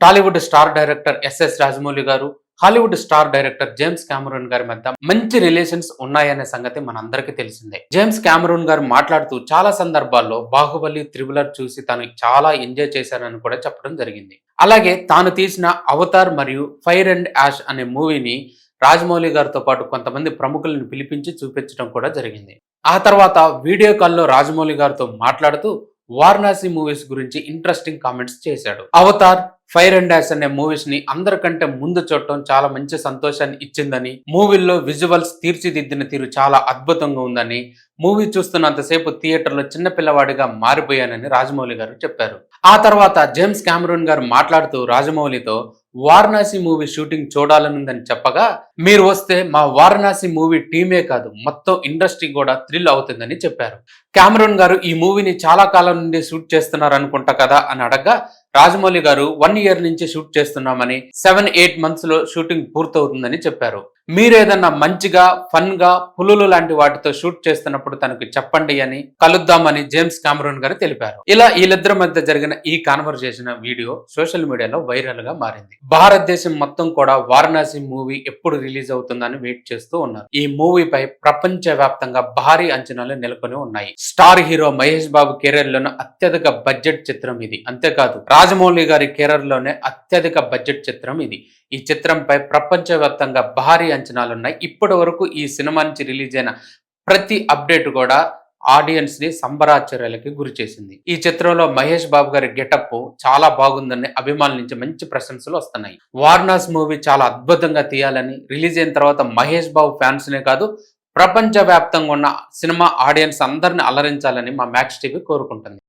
Tollywood star director S S Rajamouli garu Hollywood star director James Cameron గారి మధ్య మంచి relations ఉన్నాయనే సంగతి మనందరికీ తెలిసిందే. జేమ్స్ క్యామరూన్ గారు మాట్లాడుతూ చాలా సందర్భాల్లో బాహుబలి త్రిబులర్ చూసి తను చాలా ఎంజాయ్ చేశానని కూడా చెప్పడం జరిగింది. అలాగే తాను తీసిన అవతార్ మరియు ఫైర్ అండ్ యాష్ అనే మూవీని రాజమౌళి గారితో పాటు కొంతమంది ప్రముఖులను పిలిపించి చూపించడం కూడా జరిగింది. ఆ తర్వాత వీడియో కాల్లో రాజమౌళి గారితో మాట్లాడుతూ వారణాసి మూవీస్ గురించి ఇంట్రెస్టింగ్ కామెంట్స్ చేశాడు. అవతార్ ఫైర్ అండ్ డాష్ అనే మూవీస్ని అందరికంటే ముందు చూడటం చాలా మంచి సంతోషాన్ని ఇచ్చిందని మూవీల్లో విజువల్స్ తీర్చిదిద్దిన తీరు చాలా అద్భుతంగా ఉందని మూవీ చూస్తున్నంతసేపు థియేటర్లో చిన్న పిల్లవాడిగా మారిపోయానని రాజమౌళి గారు చెప్పారు. ఆ తర్వాత జేమ్స్ క్యామరూన్ గారు మాట్లాడుతూ రాజమౌళితో వారణాసి మూవీ షూటింగ్ చూడాలనుందని చెప్పగా మీరు వస్తే మా వారణాసి మూవీ టీమే కాదు మొత్తం ఇండస్ట్రీ కూడా థ్రిల్ అవుతుందని చెప్పారు. క్యామరూన్ గారు ఈ మూవీని చాలా కాలం నుండి షూట్ చేస్తున్నారు అనుకుంటా కదా అని అడగగా రాజమౌళి గారు వన్ ఇయర్ నుంచి షూట్ చేస్తున్నామని సెవెన్ ఎయిట్ మంత్స్లో షూటింగ్ పూర్తవుతుందని చెప్పారు. మీరేదన్నా మంచిగా ఫన్గా పులులు లాంటి వాటితో షూట్ చేస్తున్నప్పుడు తనకు చెప్పండి అని కలుద్దామని జేమ్స్ కామరూన్ గారు తెలిపారు. ఇలా వీళ్ళిద్దరి మధ్య జరిగిన ఈ కాన్వర్సేషన్ వీడియో సోషల్ మీడియాలో వైరల్గా మారింది. భారతదేశం మొత్తం కూడా వారణాసి మూవీ ఎప్పుడు రిలీజ్ అవుతుందని వెయిట్ చేస్తూ ఉన్నారు. ఈ మూవీపై ప్రపంచ వ్యాప్తంగా భారీ అంచనాలు నెలకొని ఉన్నాయి. స్టార్ హీరో మహేష్ బాబు కెరీర్లోనే అత్యధిక బడ్జెట్ చిత్రం ఇది. అంతేకాదు రాజమౌళి గారి కెరీర్లోనే అత్యధిక బడ్జెట్ చిత్రం ఇది. ఈ చిత్రంపై ప్రపంచవ్యాప్తంగా భారీ అంచనాలున్నాయి. ఇప్పటి వరకు ఈ సినిమా నుంచి రిలీజ్ అయిన ప్రతి అప్డేట్ కూడా ఆడియన్స్ని సంబరాశ్చర్యాలకి గురి చేసింది. ఈ చిత్రంలో మహేష్ బాబు గారి గెటప్ చాలా బాగుందని అభిమానుల నుంచి మంచి ప్రశంసలు వస్తున్నాయి. వారణాస్ మూవీ చాలా అద్భుతంగా తీయాలని రిలీజ్ అయిన తర్వాత మహేష్ బాబు ఫ్యాన్స్ నే కాదు ప్రపంచ వ్యాప్తంగా ఉన్న సినిమా ఆడియన్స్ అందరిని అలరించాలని మా మ్యాక్స్ టీవీ కోరుకుంటుంది.